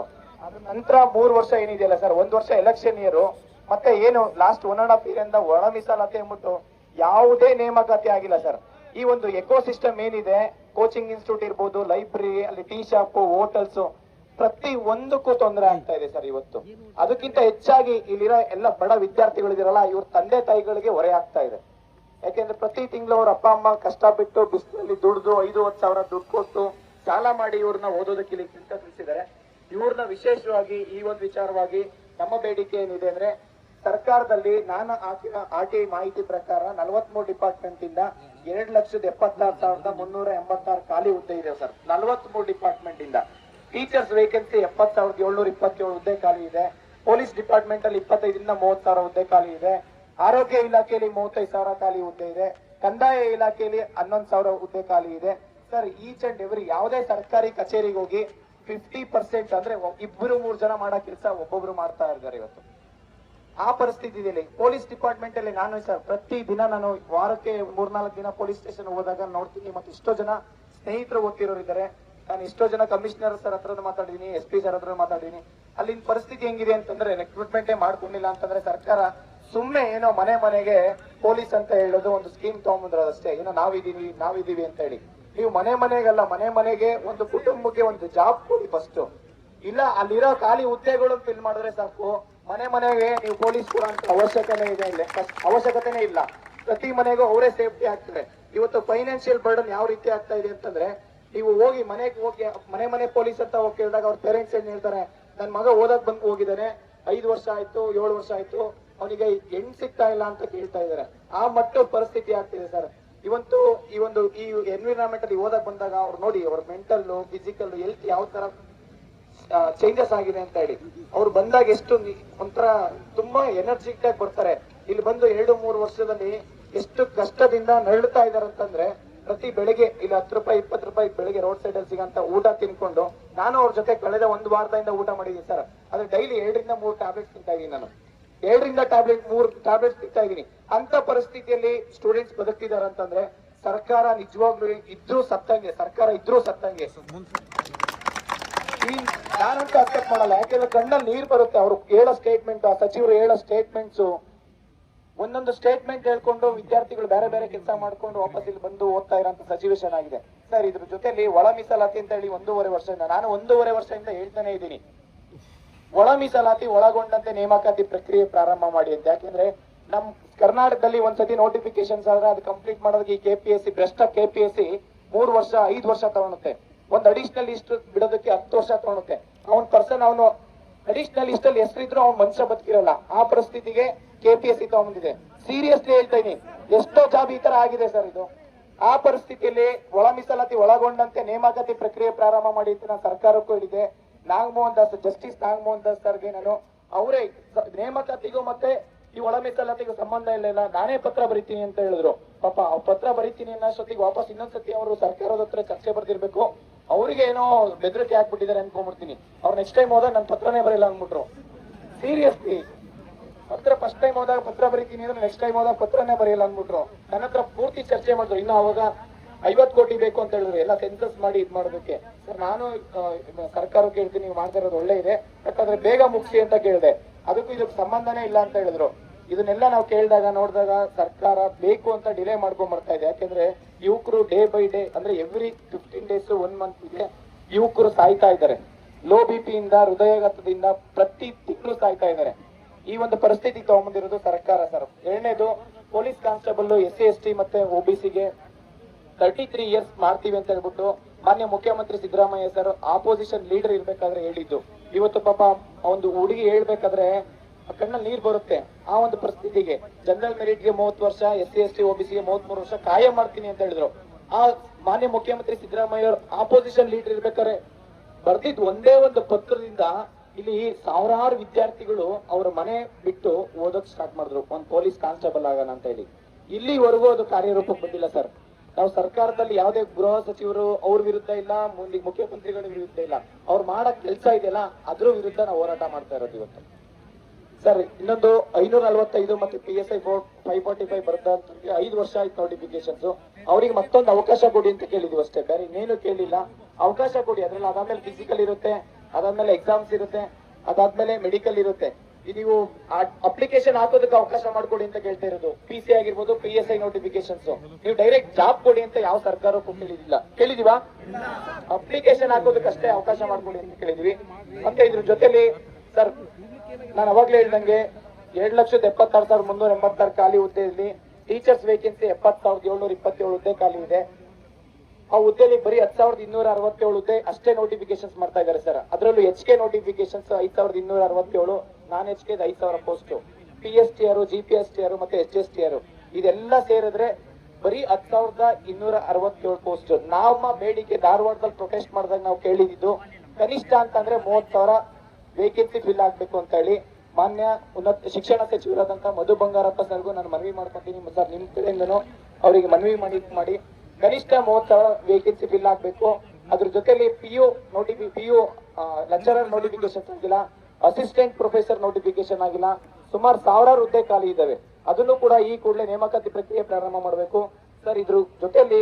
ಅದ್ರ ನಂತರ ಮೂರು ವರ್ಷ ಏನಿದೆಯಲ್ಲ ಸರ್ ಒಂದ್ ವರ್ಷ ಎಲೆಕ್ಷನ್ ಇಯರ್ ಮತ್ತೆ ಏನು last one and half year ಇಂದ ಒಳ ಮೀಸಲಾತಿ ಅಂದ್ಬಿಟ್ಟು ಯಾವುದೇ ನೇಮಕಾತಿ ಆಗಿಲ್ಲ ಸರ್ ಈ ಒಂದು ಎಕೋ ಸಿಸ್ಟಮ್ ಏನಿದೆ ಕೋಚಿಂಗ್ ಇನ್ಸ್ಟಿಟ್ಯೂಟ್ ಇರ್ಬೋದು ಲೈಬ್ರರಿ ಅಲ್ಲಿ ಟೀ ಶಾಪ್ ಹೋಟೆಲ್ಸ್ ಪ್ರತಿ ಒಂದಕ್ಕೂ ತೊಂದರೆ ಆಗ್ತಾ ಇದೆ ಸರ್ ಇವತ್ತು. ಅದಕ್ಕಿಂತ ಹೆಚ್ಚಾಗಿ ಇಲ್ಲಿರೋ ಎಲ್ಲ ಬಡ ವಿದ್ಯಾರ್ಥಿಗಳಿದಿರಲ್ಲ, ಇವ್ರ ತಂದೆ ತಾಯಿಗಳಿಗೆ ಹೊರೆ ಆಗ್ತಾ ಇದೆ. ಯಾಕೆಂದ್ರೆ ಪ್ರತಿ ತಿಂಗಳು ಅವ್ರ ಅಪ್ಪ, ಅಮ್ಮ ಕಷ್ಟ ಬಿಟ್ಟು ಬಿಸಿಲಲ್ಲಿ ದುಡ್ದು ಐದು, ಹತ್ತು ಸಾವಿರ ದುಡ್ಡು ಕೊಟ್ಟು ಸಾಲ ಮಾಡಿ ಇವ್ರನ್ನ ಓದೋದಕ್ಕೆ ಇಲ್ಲಿ ಚಿಂತ ತಿಳಿಸಿದ್ದಾರೆ ಇವ್ರನ್ನ ವಿಶೇಷವಾಗಿ ಈ ಒಂದು ವಿಚಾರವಾಗಿ ನಮ್ಮ ಬೇಡಿಕೆ ಏನಿದೆ ಅಂದ್ರೆ, ಸರ್ಕಾರದಲ್ಲಿ ನಾನು ಹಾಕಿದ ಆರ್ ಟಿ ಮಾಹಿತಿ ಪ್ರಕಾರ ನಲವತ್ಮೂರು ಡಿಪಾರ್ಟ್ಮೆಂಟ್ ಇಂದ ಎರಡ್ ಲಕ್ಷದ ಎಪ್ಪತ್ತಾರು ಸಾವಿರದ ಮುನ್ನೂರ ಎಂಬತ್ತಾರು ಖಾಲಿ ಹುದ್ದೆ ಇದೆ ಸರ್. ನಲವತ್ಮೂರು ಡಿಪಾರ್ಟ್ಮೆಂಟ್ ಇಂದ ಟೀಚರ್ಸ್ ವೇಕೆನ್ಸಿ ಎಪ್ಪತ್ ಸಾವಿರದ ಏಳ್ನೂರ ಇಪ್ಪತ್ತೇಳು ಹುದ್ದೆ ಖಾಲಿ ಇದೆ. ಪೊಲೀಸ್ ಡಿಪಾರ್ಟ್ಮೆಂಟ್ ಅಲ್ಲಿ ಇಪ್ಪತ್ತೈದರಿಂದ ಮೂವತ್ ಸಾವಿರ ಹುದ್ದೆ ಖಾಲಿ ಇದೆ. ಆರೋಗ್ಯ ಇಲಾಖೆಯಲ್ಲಿ ಮೂವತ್ತೈದು ಸಾವಿರ ಖಾಲಿ ಹುದ್ದೆ ಇದೆ. ಕಂದಾಯ ಇಲಾಖೆಯಲ್ಲಿ ಹನ್ನೊಂದು ಸಾವಿರ ಹುದ್ದೆ ಖಾಲಿ ಇದೆ. ಸರ್ ಈಚ್ ಅಂಡ್ ಎವ್ರಿ ಯಾವುದೇ ಸರ್ಕಾರಿ ಕಚೇರಿಗೆ ಹೋಗಿ ಫಿಫ್ಟಿ ಪರ್ಸೆಂಟ್ ಅಂದ್ರೆ ಇಬ್ಬರು ಮೂರು ಜನ ಮಾಡೋ ಕೆಲಸ ಒಬ್ಬೊಬ್ರು ಮಾಡ್ತಾ ಇದ್ದಾರೆ ಇವತ್ತು. ಆ ಪರಿಸ್ಥಿತಿಯಲ್ಲಿ ಪೊಲೀಸ್ ಡಿಪಾರ್ಟ್ಮೆಂಟ್ ಅಲ್ಲಿ ನಾನು ಸರ್, ಪ್ರತಿ ದಿನ ನಾನು ವಾರಕ್ಕೆ ಮೂರ್ನಾಲ್ಕು ದಿನ ಪೊಲೀಸ್ ಸ್ಟೇಷನ್ ಹೋದಾಗ ನೋಡ್ತೀನಿ ಮತ್ತೆ ಎಷ್ಟೋ ಜನ ಸ್ನೇಹಿತರು ಗೊತ್ತಿರೋರಿದ್ದಾರೆ ಇದ್ದಾರೆ ನಾನು ಎಷ್ಟೋ ಜನ ಕಮಿಷನರ್ ಸರ್ ಹತ್ರ ಮಾತಾಡಿದೀನಿ ಎಸ್ ಪಿ ಸರ್ ಹತ್ರ ಮಾತಾಡಿದೀನಿ. ಅಲ್ಲಿನ ಪರಿಸ್ಥಿತಿ ಹೆಂಗಿದೆ ಅಂತಂದ್ರೆ ರೆಕ್ರೂಟ್ಮೆಂಟೇ ಮಾಡ್ಕೊಂಡಿಲ್ಲ ಅಂತಂದ್ರೆ ಸರ್ಕಾರ ಸುಮ್ಮನೆ ಏನೋ ಮನೆ ಮನೆಗೆ ಪೊಲೀಸ್ ಅಂತ ಹೇಳೋದು ಒಂದು ಸ್ಕೀಮ್ ತಗೊಂಬಂದ್ರದು ಅಷ್ಟೇ. ಏನೋ ನಾವಿದೀವಿ ನಾವಿದೀವಿ ಅಂತ ಹೇಳಿ. ನೀವು ಮನೆ ಮನೆಗಲ್ಲ, ಮನೆ ಮನೆಗೆ ಒಂದು ಕುಟುಂಬಕ್ಕೆ ಒಂದು ಜಾಬ್ ಕೊಡಿ ಫಸ್ಟ್ ಇಲ್ಲ, ಅಲ್ಲಿರೋ ಖಾಲಿ ಹುದ್ದೆಗಳು ಫಿಲ್ ಮಾಡಿದ್ರೆ ಸಾಕು. ಮನೆ ಮನೆಗೆ ನೀವು ಪೊಲೀಸ್ ಕೂಡ ಅಂತ ಅವಶ್ಯಕತೆ ಇದೆ ಇಲ್ಲ. ಅವಶ್ಯಕತೆನೇ ಇಲ್ಲ. ಪ್ರತಿ ಮನೆಗೂ ಅವರೇ ಸೇಫ್ಟಿ ಆಗ್ತದೆ ಇವತ್ತು ಫೈನಾನ್ಷಿಯಲ್ ಬರ್ಡನ್ ಯಾವ ರೀತಿ ಆಗ್ತಾ ಇದೆ ಅಂತಂದ್ರೆ ನೀವು ಹೋಗಿ ಮನೆಗೆ ಹೋಗಿ, ಮನೆ ಮನೆ ಪೊಲೀಸ್ ಅಂತ ಹೋಗಿ ಕೇಳಿದಾಗ ಅವ್ರ ಪೇರೆಂಟ್ಸ್ ಏನ್ ಹೇಳ್ತಾರೆ ನನ್ನ ಮಗ ಓದಕ್ ಬಂದ್ ಹೋಗಿದ್ದಾನೆ, ಐದು ವರ್ಷ ಆಯ್ತು, ಏಳು ವರ್ಷ ಆಯ್ತು, ಅವನಿಗೆ ಹೆಣ್ ಸಿಗ್ತಾ ಇಲ್ಲ ಅಂತ ಕೇಳ್ತಾ ಇದಾರೆ. ಆ ಮಟ್ಟ ಪರಿಸ್ಥಿತಿ ಆಗ್ತಿದೆ ಸರ್. ಇವತ್ತು ಈ ಒಂದು ಈ ಎನ್ವಿರಾನ್ಮೆಂಟ್ ಅಲ್ಲಿ ಓದಕ್ ಬಂದಾಗ ಅವ್ರು ನೋಡಿ, ಅವ್ರ ಮೆಂಟಲ್ ಫಿಸಿಕಲ್ ಹೆಲ್ತ್ ಯಾವ ತರ ಚೇಂಜಸ್ ಆಗಿದೆ ಅಂತ ಹೇಳಿ. ಅವ್ರು ಬಂದಾಗ ಎಷ್ಟು ಒಂಥರ ತುಂಬಾ ಎನರ್ಜಿಕ್ ಆಗಿ ಬರ್ತಾರೆ. ಇಲ್ಲಿ ಬಂದು ಎರಡು ಮೂರು ವರ್ಷದಲ್ಲಿ ಎಷ್ಟು ಕಷ್ಟದಿಂದ ನರಳುತ್ತಾ ಇದಾರೆ ಅಂತಂದ್ರೆ ಪ್ರತಿ ಬೆಳಿಗ್ಗೆ, ಇಲ್ಲಿ ಹತ್ತು ರೂಪಾಯಿ, ಇಪ್ಪತ್ತು ರೂಪಾಯಿ ಬೆಳಿಗ್ಗೆ ರೋಡ್ ಸೈಡ್ ಅಲ್ಲಿ ಸಿಗಂತ ಊಟ ತಿನ್ಕೊಂಡು, ನಾನು ಅವ್ರ ಜೊತೆ ಕಳೆದ ಒಂದು ವಾರದಿಂದ ಊಟ ಮಾಡಿದ್ದೀನಿ ಸರ್. ಅದ್ರ ಡೈಲಿ ಎರಡರಿಂದ ಮೂರು ಟ್ಯಾಬ್ಲೆಟ್ ತಿಂತಾ ಇದ್ದೀನಿ ನಾನು. ಎರಡರಿಂದ ಟ್ಯಾಬ್ಲೆಟ್ ಮೂರು ಟ್ಯಾಬ್ಲೆಟ್ ತಿಂತಾ ಇದ್ದೀನಿ. ಅಂತ ಪರಿಸ್ಥಿತಿಯಲ್ಲಿ ಸ್ಟೂಡೆಂಟ್ಸ್ ಬದುಕ್ತಿದಾರೆ ಅಂತಂದ್ರೆ, ಸರ್ಕಾರ ನಿಜವಾಗ್ಲೂ ಇದ್ರೂ ಸತ್ತಂಗೆ, ಸರ್ಕಾರ ಇದ್ರೂ ಸತ್ತಂಗೆ. ನಾನಂತೂ ಅಕ್ಸೆಪ್ಟ್ ಮಾಡಲ್ಲ. ಯಾಕೆಂದ್ರೆ ಕಣ್ಣಲ್ಲಿ ನೀರ್ ಬರುತ್ತೆ ಅವರು. ಹೇಳೋ ಸ್ಟೇಟ್ಮೆಂಟ್ ಆ ಸಚಿವರು ಹೇಳೋ ಸ್ಟೇಟ್ಮೆಂಟ್ಸ್ ಒಂದೊಂದು ಸ್ಟೇಟ್ಮೆಂಟ್ ಹೇಳ್ಕೊಂಡು ವಿದ್ಯಾರ್ಥಿಗಳು ಬೇರೆ ಬೇರೆ ಕೆಲಸ ಮಾಡ್ಕೊಂಡು ವಾಪಸ್ ಇಲ್ಲಿ ಬಂದು ಓದ್ತಾ ಇರೋಂತ ಸಚಿವೇಶನ್ ಆಗಿದೆ. ಸರ್, ಇದ್ರ ಜೊತೆಲಿ ಒಳ ಮೀಸಲಾತಿ ಅಂತ ಹೇಳಿ ಒಂದೂವರೆ ವರ್ಷದಿಂದ, ನಾನು ಒಂದೂವರೆ ವರ್ಷದಿಂದ ಹೇಳ್ತಾನೆ ಇದ್ದೀನಿ. ಒಳ ಮೀಸಲಾತಿ ಒಳಗೊಂಡಂತೆ ನೇಮಕಾತಿ ಪ್ರಕ್ರಿಯೆ ಪ್ರಾರಂಭ ಮಾಡಿ ಅಂತ. ಯಾಕೆಂದ್ರೆ ನಮ್ ಕರ್ನಾಟಕದಲ್ಲಿ ಒಂದ್ಸತಿ ನೋಟಿಫಿಕೇಶನ್ಸ್ ಆದ್ರೆ ಅದು ಕಂಪ್ಲೀಟ್ ಮಾಡೋದಕ್ಕೆ ಈ ಕೆಪಿಎಸ್ಸಿ ಭ್ರಷ್ಟ ಕೆಪಿಎಸ್ಸಿ ಮೂರು ವರ್ಷ, ಐದು ವರ್ಷ ತಗೊಳುತ್ತೆ. ಒಂದ್ ಅಡಿಷನಲ್ ಇಷ್ಟು ಬಿಡೋದಕ್ಕೆ ಹತ್ತು ವರ್ಷ ತಗೊಳುತ್ತೆ. ಅವನ್ ಪರ್ಸನ್ ಅವನು ಅಡಿಷನಲ್ ಇಷ್ಟಲ್ಲಿ ಹೆಸರಿದ್ರು ಅವ್ನ ಮನುಷ್ಯ ಬದುಕಿರಲ್ಲ. ಆ ಪರಿಸ್ಥಿತಿಗೆ ಕೆಪಿಎಸ್ಸಿ ತಗೊಂಡಿದೆ ಸೀರಿಯಸ್ಲಿ ಹೇಳ್ತಾ ಇದೀನಿ ಎಷ್ಟೋ ಜಾಬ್ ಈ ತರ ಆಗಿದೆ ಸರ್ ಇದು. ಆ ಪರಿಸ್ಥಿತಿಯಲ್ಲಿ ಒಳ ಮೀಸಲಾತಿ ಒಳಗೊಂಡಂತೆ ನೇಮಕಾತಿ ಪ್ರಕ್ರಿಯೆ ಪ್ರಾರಂಭ ಮಾಡಿ ಅಂತ ನಾನು ಸರ್ಕಾರಕ್ಕೂ ಹೇಳಿದೆ. ನಾಗಮೋಹನ್ ದಾಸ್, ಜಸ್ಟಿಸ್ ನಾಗಮೋಹನ್ ದಾಸ್ ಸರ್ಗೆ ನಾನು, ಅವರೇ ಸ- ನೇಮಕಾತಿಗೂ ಮತ್ತೆ ಈ ಒಳ ಮೀಸಲಾತಿಗೂ ಸಂಬಂಧ ಇಲ್ಲ ಇಲ್ಲ, ನಾನೇ ಪತ್ರ ಬರಿತೀನಿ ಅಂತ ಹೇಳಿದ್ರು. ಪಾಪ ಆ ಪತ್ರ ಬರಿತೀನಿ ಅನ್ನೋಷ್ಟೊತ್ತಿಗೆ ವಾಪಸ್ ಇನ್ನೊಂದ್ಸತಿ ಅವರು ಸರ್ಕಾರದ ಹತ್ರ ಚರ್ಚೆ ಬರ್ದಿರ್ಬೇಕು. ಅವ್ರಿಗೆ ಏನೋ ಬೆದರಿಕೆ ಹಾಕ್ಬಿಟ್ಟಿದ್ದಾರೆ ಅನ್ಕೊಂಡ್ಬಿಡ್ತೀನಿ. ಅವ್ರು ನೆಕ್ಸ್ಟ್ ಟೈಮ್ ಹೋದಾಗ ನನ್ನ ಪತ್ರನೇ ಬರಲ್ಲ ಅಂದ್ಬಿಟ್ರು. ಸೀರಿಯಸ್ಲಿ ಪತ್ರ ಫಸ್ಟ್ ಟೈಮ್ ಹೋದಾಗ ಪತ್ರ ಬರೀತೀನಿ ಅಂದ್ರೆ ನೆಕ್ಸ್ಟ್ ಟೈಮ್ ಹೋದಾಗ ಪತ್ರನೇ ಬರೆಯಲ್ಲ ಅಂದ್ಬಿಟ್ರು. ನನ್ನ ಹತ್ರ ಪೂರ್ತಿ ಚರ್ಚೆ ಮಾಡಿದ್ರು. ಇನ್ನು ಅವಾಗ ಐವತ್ ಕೋಟಿ ಬೇಕು ಅಂತ ಹೇಳಿದ್ರು. ಎಲ್ಲ ಸೆನ್ಸಸ್ ಮಾಡಿ ಇದ್ ಮಾಡೋದಕ್ಕೆ. ಸರ್, ನಾನು ಸರ್ಕಾರಕ್ಕೆ ಹೇಳ್ತೀನಿ ನೀವು ಮಾಡ್ತಾ ಇರೋದು ಒಳ್ಳೆ ಇದೆ. ಯಾಕಂದ್ರೆ ಬೇಗ ಮುಗಿಸಿ ಅಂತ ಕೇಳಿದೆ. ಅದಕ್ಕೂ ಇದಕ್ಕೆ ಸಂಬಂಧನೇ ಇಲ್ಲ ಅಂತ ಹೇಳಿದ್ರು. ಇದನ್ನೆಲ್ಲ ನಾವು ಕೇಳಿದಾಗ, ನೋಡಿದಾಗ ಸರ್ಕಾರ ಬೇಕು ಅಂತ ಡಿಲೇ ಮಾಡ್ಕೊಂಡ್ ಬರ್ತಾ ಇದೆ. ಯಾಕೆಂದ್ರೆ ಯುವಕರು ಡೇ ಬೈ ಡೇ ಅಂದ್ರೆ every fifteen days one month ಇದೆ ಯುವಕರು ಸಾಯ್ತಾ ಇದ್ದಾರೆ. ಲೋ ಬಿ ಇಂದ, ಹೃದಯಾಘಾತದಿಂದ ಪ್ರತಿ ತಿಂಗಳು ಸಾಯ್ತಾ ಇದ್ದಾರೆ. ಈ ಒಂದು ಪರಿಸ್ಥಿತಿ ತಗೊಂಬಂದಿರೋದು ಸರ್ಕಾರ ಸರ್. ಎರಡನೇದು, police constable S C S T ಮತ್ತೆ ಒಬಿಸಿಗೆ ತರ್ಟಿ ತ್ರೀ ಇಯರ್ಸ್ ಮಾಡ್ತೀವಿ ಅಂತ ಹೇಳ್ಬಿಟ್ಟು ಮಾನ್ಯ ಮುಖ್ಯಮಂತ್ರಿ ಸಿದ್ದರಾಮಯ್ಯ ಸರ್ ಆಪೋಸಿಷನ್ ಲೀಡರ್ ಇರ್ಬೇಕಾದ್ರೆ ಹೇಳಿದ್ದು. ಇವತ್ತು ಪಾಪ ಒಂದು ಹುಡುಗಿ ಹೇಳ್ಬೇಕಾದ್ರೆ ಕಣ್ಣಲ್ಲಿ ನೀರ್ ಬರುತ್ತೆ ಆ ಒಂದು ಪರಿಸ್ಥಿತಿಗೆ. ಜನರಲ್ ಮೆರಿಟ್ಗೆ ಮೂವತ್ತು ವರ್ಷ ಎಸ್ ಸಿ ಎಸ್ ಟಿ ಒಬಿಸಿಗೆ ಮೂವತ್ತ್ ಮೂರು ವರ್ಷ ಕಾಯ ಮಾಡ್ತೀನಿ ಅಂತ ಹೇಳಿದ್ರು. ಆ ಮಾನ್ಯ ಮುಖ್ಯಮಂತ್ರಿ ಸಿದ್ದರಾಮಯ್ಯ ಅವರು ಆಪೋಸಿಷನ್ ಲೀಡರ್ ಇರ್ಬೇಕಾದ್ರೆ ಬರ್ದಿದ್ ಒಂದೇ ಒಂದು ಪತ್ರದಿಂದ ಇಲ್ಲಿ ಸಾವಿರಾರು ವಿದ್ಯಾರ್ಥಿಗಳು ಅವ್ರ ಮನೆ ಬಿಟ್ಟು ಓದೋಕ್ ಸ್ಟಾರ್ಟ್ ಮಾಡಿದ್ರು. ಒಂದ್ ಪೊಲೀಸ್ ಕಾನ್ಸ್ಟೇಬಲ್ ಆಗೋಣ ಅಂತ ಹೇಳಿ. ಇಲ್ಲಿವರೆಗೂ ಅದು ಕಾರ್ಯರೂಪಕ್ಕೆ ಬಂದಿಲ್ಲ ಸರ್ ನಾವು ಸರ್ಕಾರದಲ್ಲಿ ಯಾವುದೇ ಗೃಹ ಸಚಿವರು ಅವ್ರ ವಿರುದ್ಧ ಇಲ್ಲ, ಮುಂದೆ ಮುಖ್ಯಮಂತ್ರಿಗಳ ವಿರುದ್ಧ ಇಲ್ಲ. ಅವ್ರು ಮಾಡೋ ಕೆಲಸ ಇದೆಯಲ್ಲ, ಅದ್ರ ವಿರುದ್ಧ ನಾವು ಹೋರಾಟ ಮಾಡ್ತಾ ಇರೋದು ಇವತ್ತು. ಸರ್ ಇನ್ನೊಂದು ಐನೂರ ನಲವತ್ತೈದು ಮತ್ತೆ P S I four five forty five ಬರ್ತಂತ ಐದು ವರ್ಷ ಆಯ್ತು ನೋಟಿಫಿಕೇಶನ್ಸ್ ಅವ್ರಿಗೆ ಮತ್ತೊಂದು ಅವಕಾಶ ಕೊಡಿ ಅಂತ ಕೇಳಿದ್ವಿ ಅಷ್ಟೇ. ಬೇರೆ ಇನ್ನೇನು ಕೇಳಿಲ್ಲ. ಅವಕಾಶ ಕೊಡಿ, ಅದ್ರಲ್ಲಿ ಅದಾದ್ಮೇಲೆ ಫಿಸಿಕಲ್ ಇರುತ್ತೆ. ಅದಾದ್ಮೇಲೆ ಎಕ್ಸಾಮ್ಸ್ ಇರುತ್ತೆ, ಅದಾದ್ಮೇಲೆ ಮೆಡಿಕಲ್ ಇರುತ್ತೆ. ನೀವು ಅಪ್ಲಿಕೇಶನ್ ಹಾಕೋದಕ್ಕೆ ಅವಕಾಶ ಮಾಡ್ಕೊಡಿ ಅಂತ ಕೇಳ್ತಾ ಇರೋದು. ಪಿ ಸಿ ಆಗಿರ್ಬೋದು ಪಿ ಎಸ್ ಐ ನೋಟಿಫಿಕೇಶನ್ಸ್ ನೀವು ಡೈರೆಕ್ಟ್ ಜಾಬ್ ಕೊಡಿ ಅಂತ ಯಾವ ಸರ್ಕಾರಕ್ಕೂ ಕೇಳಿದಿಲ್ಲ. ಕೇಳಿದೀವಾ? ಅಪ್ಲಿಕೇಶನ್ ಹಾಕೋದಕ್ಕಷ್ಟೇ ಅವಕಾಶ ಮಾಡ್ಕೊಡಿ ಅಂತ ಕೇಳಿದ್ವಿ. ಅಂತ ಇದ್ರ ಜೊತೆಲಿ, ಸರ್, ನಾನು ಅವಾಗ್ಲೇ ಹೇಳ್ದಂಗೆ ಎರಡ್ ಲಕ್ಷದ ಎಪ್ಪತ್ತಾರು ಸಾವಿರದ ಮುನ್ನೂರ ಎಂಬತ್ತಾರು ಖಾಲಿ ಹುದ್ದೆಯಲ್ಲಿ ಟೀಚರ್ಸ್ ವೇಕೆನ್ಸಿ ಎಪ್ಪತ್ ಸಾವಿರದ ಏಳ್ನೂರ ಇಪ್ಪತ್ತೇಳು ಹುದ್ದೆ ಖಾಲಿ ಇದೆ. ಆ ಹುದ್ದೆಯಲ್ಲಿ ಬರೀ ಹತ್ತು ಸಾವಿರದ ಇನ್ನೂರ ಅರವತ್ತೇಳು ಹುದ್ದೆ ಅಷ್ಟೇ ನೋಟಿಫಿಕೇಶನ್ಸ್ ಮಾಡ್ತಾ ಇದ್ದಾರೆ ಸರ್ ಅದರಲ್ಲೂ ಎಚ್ ಕೆ ನೋಟಿಫಿಕೇಶನ್ಸ್ ಐದ್ ಸಾವಿರದ ಇನ್ನೂರ ಅರವತ್ತೇಳು ನಾನ್ ಎಚ್ ಕೆ ಐದ್ ಸಾವಿರ post P S T R G P S T R ಮತ್ತೆ ಎಚ್ ಎಸ್ ಟಿ ಆರ್ ಇದೆಲ್ಲ ಸೇರಿದ್ರೆ ಬರೀ ಹತ್ತು ಸಾವಿರದ ಇನ್ನೂರ ಅರವತ್ತೇಳು ಪೋಸ್ಟ್ ನಮ್ಮ ಬೇಡಿಕೆ ಧಾರವಾಡದಲ್ಲಿ ಪ್ರೊಟೆಸ್ಟ್ ಮಾಡಿದಾಗ ನಾವು ಕೇಳಿದ್ದು ಕನಿಷ್ಠ ಅಂತಂದ್ರೆ ಮೂವತ್ ಸಾವಿರ ವೇಕೆನ್ಸಿ ಫಿಲ್ ಆಗ್ಬೇಕು ಅಂತ ಹೇಳಿ ಮಾನ್ಯ ಉನ್ನತ ಶಿಕ್ಷಣ ಸಚಿವರಾದಂತ ಮಧು ಬಂಗಾರಪ್ಪ ಸರ್ಗೂ ನಾನು ಮನವಿ ಮಾಡ್ಕೊತೀನಿ. ಸರ್ ನಿಮ್ ಕಡೆಯಿಂದನು ಅವರಿಗೆ ಮನವಿ ಮಾಡಿ ಮಾಡಿ ಕನಿಷ್ಠ ಮೂವತ್ ಸಾವಿರ ವೇಕೆನ್ಸಿ ಫಿಲ್ ಆಗ್ಬೇಕು. ಅದ್ರ ಜೊತೆಲಿ ಪಿ ಯು ನೋಟಿಫಿ ಪಿ ಯು ಲೆಕ್ಚರರ್ ನೋಟಿಫಿಕೇಶನ್ ಆಗಿಲ್ಲ ಅಸಿಸ್ಟೆಂಟ್ ಪ್ರೊಫೆಸರ್ ನೋಟಿಫಿಕೇಶನ್ ಆಗಿಲ್ಲ, ಸುಮಾರು ಸಾವಿರಾರು ಹುದ್ದೆ ಖಾಲಿ ಇದ್ದಾವೆ. ಅದನ್ನು ಕೂಡ ಈ ಕೂಡಲೇ ನೇಮಕಾತಿ ಪ್ರಕ್ರಿಯೆ ಪ್ರಾರಂಭ ಮಾಡಬೇಕು. ಸರ್, ಇದ್ರ ಜೊತೆಯಲ್ಲಿ